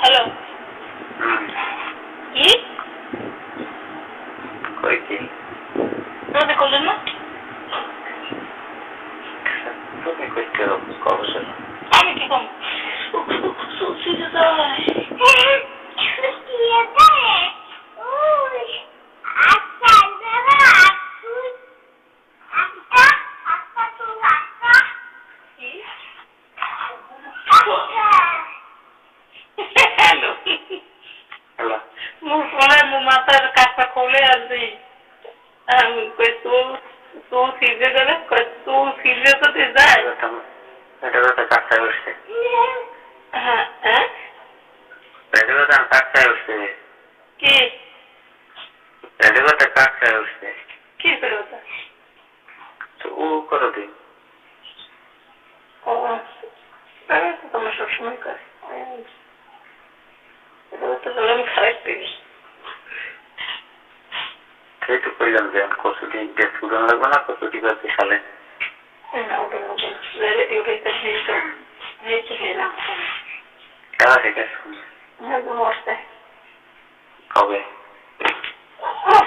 Hello কি কই কি তুমি করলেন না তুমি কইতে অবসর আমি কি কম সুসি যায় তো তো তো খারাপ সেই তো কইলাম যে কচুটি গ্যাস উড়ান লাগবে না কচুটি করতে সালে না ওটা ওটা থেকে হ্যাঁ মরতে কবে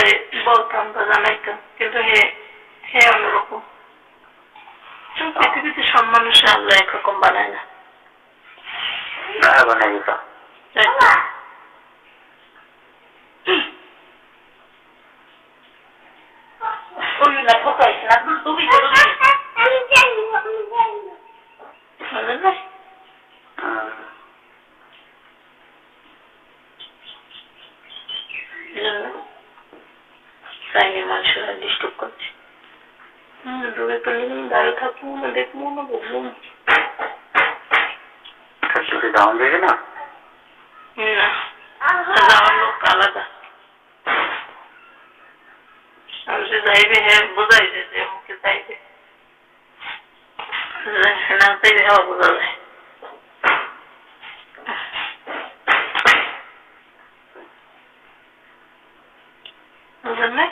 সবসময় বলতাম বা জানাইতাম কিন্তু হে হে অন্যরকম। পৃথিবীতে সব মানুষে আল্লাহ একরকম বানায় না। বানাই দিত তো? না তুমি দাম দেবে না? না। লোক আলাদা। আমি যে যাইবে হ্যাঁ বোঝাই যে যে মুখে যাইবে। না চাইবে হ্যাঁ বোঝা যায় বুঝলেন না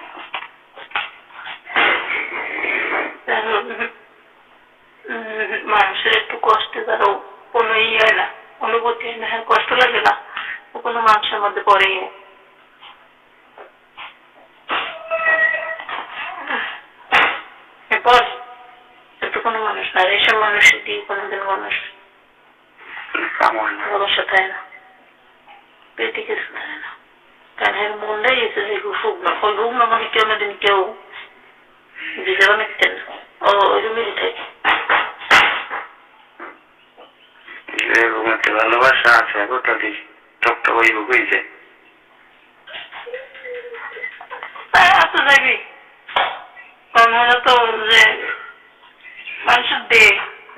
মানুষের একটু কষ্টে তারও কোনো ইয়ে হয় না অনুভূতি হয় কষ্ট লাগে না। ও কোনো মানুষের মধ্যে না এরপর একটু কোনো মানুষ না এইসব মানুষের দিয়ে কোনোদিন মানুষ ভালোবাসা থাকে না। পেটে কিছু থাকে না। কারণ এর মনটাই এসে যে ওই মানে কেউ না দিন কেউ। দিতে অনেক ও ওই রুমেরই থাকে। এরকম একটা ভালোবাসা আছে গোটা দিস টকটা ওই বুকুইছে তো যাবি কারণ তো যে মানুষের দে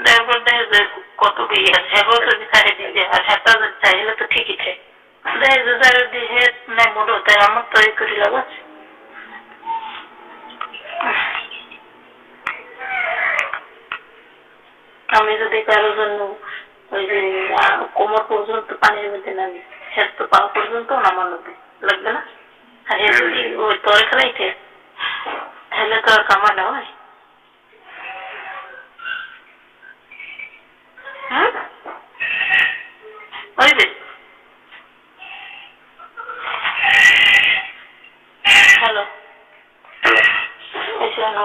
দেওয়ার পর দেখে যে কত বিয়ে আছে এবার যদি চাই দিয়ে আর হেতা যদি চাইলে তো ঠিকই থাকে দেখে যে চাই দিয়ে নাই মোটো তাই আমার তো এই করি লাভ আছে। আমি যদি কারোর জন্য ওই যে কোমর পর্যন্ত পানির মধ্যে নামি হেড তো পাওয়া পর্যন্ত মধ্যে লাগবে না? আর হে যদি ওই তরে খাইতে হেলে তো আর কামা না হয়? হ্যাঁ ওই যে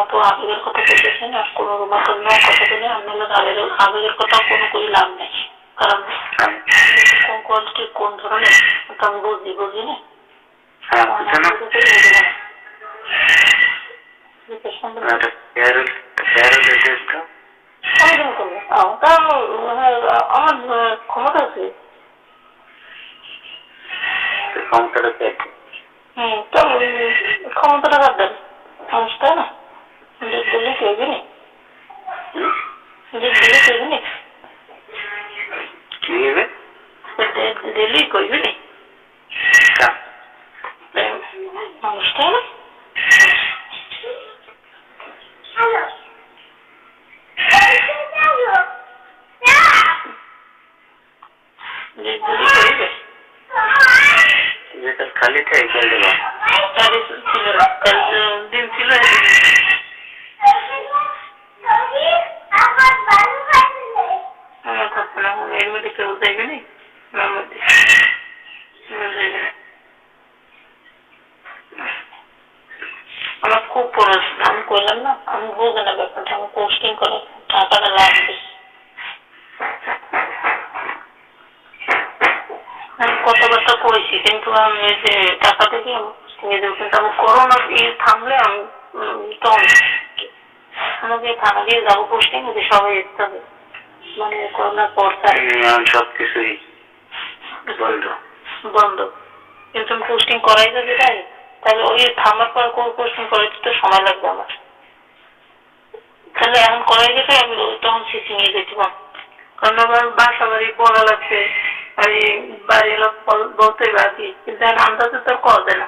আবেগের কথা বলতেছেন আর কোনো কথা বলে আপনার আবেগের আবেগের কথা কোনো করে লাভ নেই। কারণ কোন কোয়ালিটি কোন ধরনের আমি বুঝি বুঝি না। বুঝছ না। একটা প্যারোল প্যারোল এসেছিল আমার ক্ষমতা আছে। ক্ষমতাটা ক্ষমতাটা কার দেন। মানুষ তাই না? যে দিলে কেউবি নি যে দিলে কেউবি নি কি হবে দিল্লি কইবি নি মানুষ তাই না যে দিল্লি কইবে যেটা আমার খুব পড়াশোনা। আমি বুঝে না আমি কথাবার্তা করেছি, কিন্তু আমি যে টাকা থেকে কিন্তু আমি করোনা থামলে আমি তখন আমাকে থানা দিয়ে যাব পোস্টিং সবাই যেতে হবে মানে করোনার পর সব কিছুই বন্ধ। বন্ধ। কিন্তু আমি পোস্টিং করাই যদি যাই তাহলে ওই থামার পর কোন পোস্টিং করাইতে তো সময় লাগবে আমার। তাহলে এখন করাই গেছে আমি তখন সিসি নিয়ে যেতে কারণ আমার বাসা বাড়ি পড়া লাগছে আর এই বাড়ির লোক বল- বলতে বাকি। কিন্তু এখন আন্দাজে তো করা যায় না।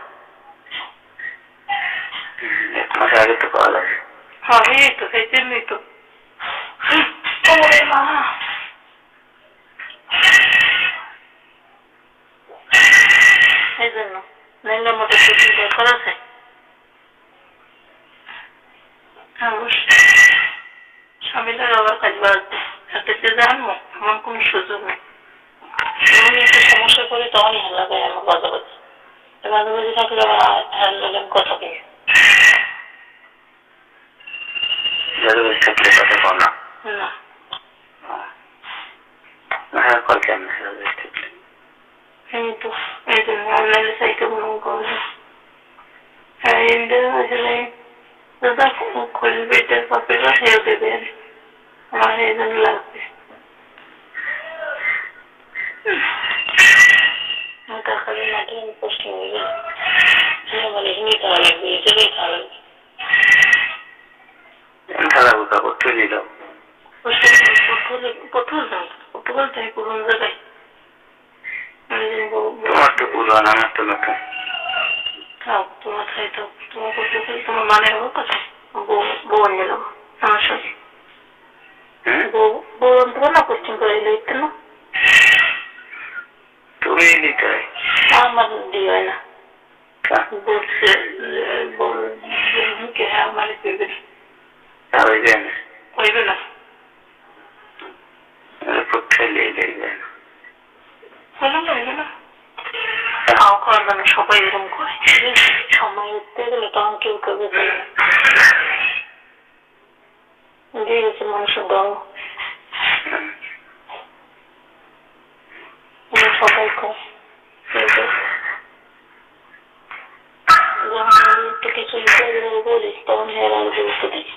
এক মাস আগে তো পাওয়া যাবে হ্যাঁ এই তো সেই জন্যই তো। আমার আমার কোনো সুযোগ নেই একটু সমস্যা করি তখনই দেয় আমার বাজে বাজে বাজে বাজে থাকলে হ্যান্ডেলেন কথা যাদের থাকলে কথা না। হ্যাঁ কল কেমন যাদের থাকলে এই তো এই জন্য অনলাইনে সাইটে মনে করবে হ্যাঁ এমনি আসলে দাদা খুলবে এটার কপিটা হেও দেবেন আমার এই জন্য লাগবে টাকা দিয়ে মাঠে আমি পোস্টিং হয়ে গেল আমার এখানেই খাওয়া লাগবে এটাকেই খাওয়া লাগবে খেলা বুকা করতে নিল চাই কোন জায়গায় তোমার তো পুরান আমার তো নতুন থাক তোমার খাই থাক তোমার করতে চাই তোমার মানে হোক আছে বউ বউ দেবো আমার সাথে বউ বউ আনতে না কোশ্চিন করে এলে না। তুমি নিতে হয় আমার দিয়ে না। করবে না সবাই এরকম করে সময় উঠতে গেলে তখন কেউ কেউ বেঁচে যায় দিয়ে গেছে মানুষের দল এটা সবাই করে কিন্তু যখন আমি একটু কিছু লিখে দিলে বলিস তখন হের আর গুরুত্ব দিই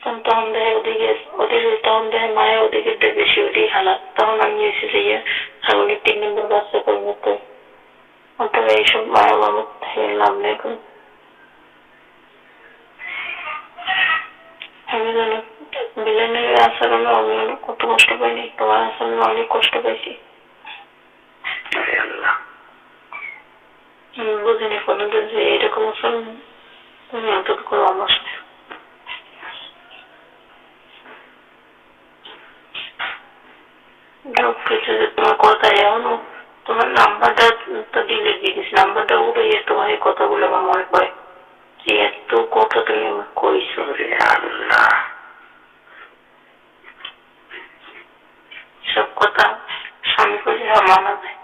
তখন তখন দেয় ওদিকে ওদিকে তখন দেয় মায়ের ওদিকে দেয় বেশি ওদিকে হালাত তখন আমি এসে ছাগলের তিন নম্বর বাচ্চা পরিণত অথবা এইসব মায়া মামত থেকে লাভ নেই কোনো আমি জানো বিলেনের আচরণে আমি অনেক কত কষ্ট পাইনি তোমার আচরণে অনেক কষ্ট পাইছি বুঝিনি কোনোদিন যে এরকম আচরণ তুমি এতটুকু আমার সাথে কিছু কোথায় এমন তোমার নাম্বারটা দিয়েছিস উঠে আমার মনে যে এত কথা তুমি আল্লাহ। সব কথা স্বামী মানা যায়।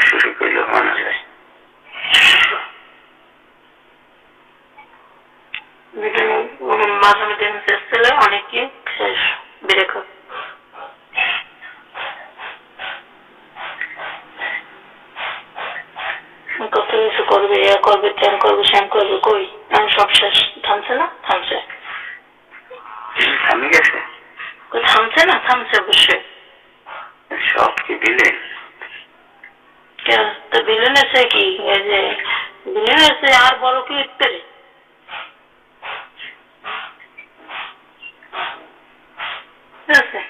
শুরু করলেও মানা যায়। অনেকে এই যে বিলেন আছে আর বড় কি আছে?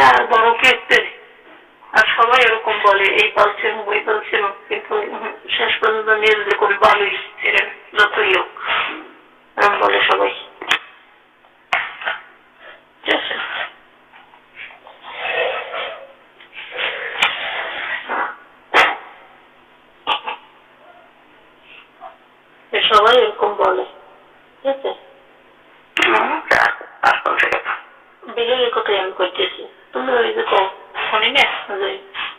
আর বড় আর সবাই এরকম বলে, এই পালছেন, ওই পালছেন, কিন্তু শেষ পর্যন্ত নিজেদের কোন ভালোই ছিলেন, যতই হোক বলে সবাই ঠিক আছে এ সবাই এরকম বলে ঠিক আছে হুম, আর আর কোন জায়গা বিলের কথা আমি করতেছি তুমি ওই যে শুনি না যে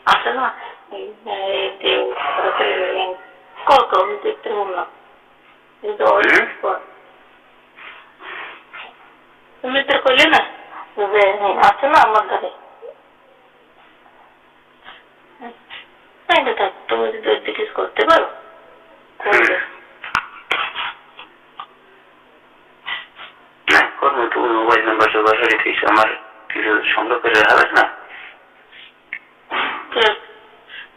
আছে না কত আমি দেখতে বললাম কিন্তু। তুমি তো কইলে না যে আছে না আমার ধারে তুমি যদি ওই দিকে করতে পারো করবে। না করব তুমি মোবাইল নাম্বার জোগাড় করে দিয়েছ আমার কিছু সংগ্রহ করে হবে না তো-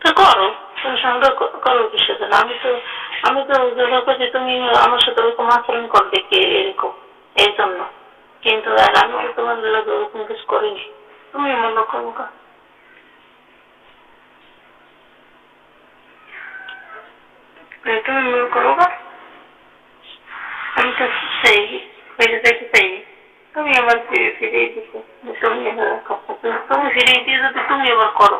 তো করো তুমি সঙ্গে ক- করো কিসের জন্য আমি তো আমি তো যেটা করছি তুমি আমার সাথে ওরকম আচরণ করবে কি এরকম এই জন্য কিন্তু আর আমি তো তোমার লাগে ওরকম কিছু করিনি তুমি মনে করো কা এই তুমি মনে করো কা আমি তো সেই বেঁচে থাকতে চাইনি তুমি আবার ফিরে ফিরিয়ে দিতে তুমি এবার কথা তুমি ফিরিয়ে দিয়ে যদি তুমি এবার করো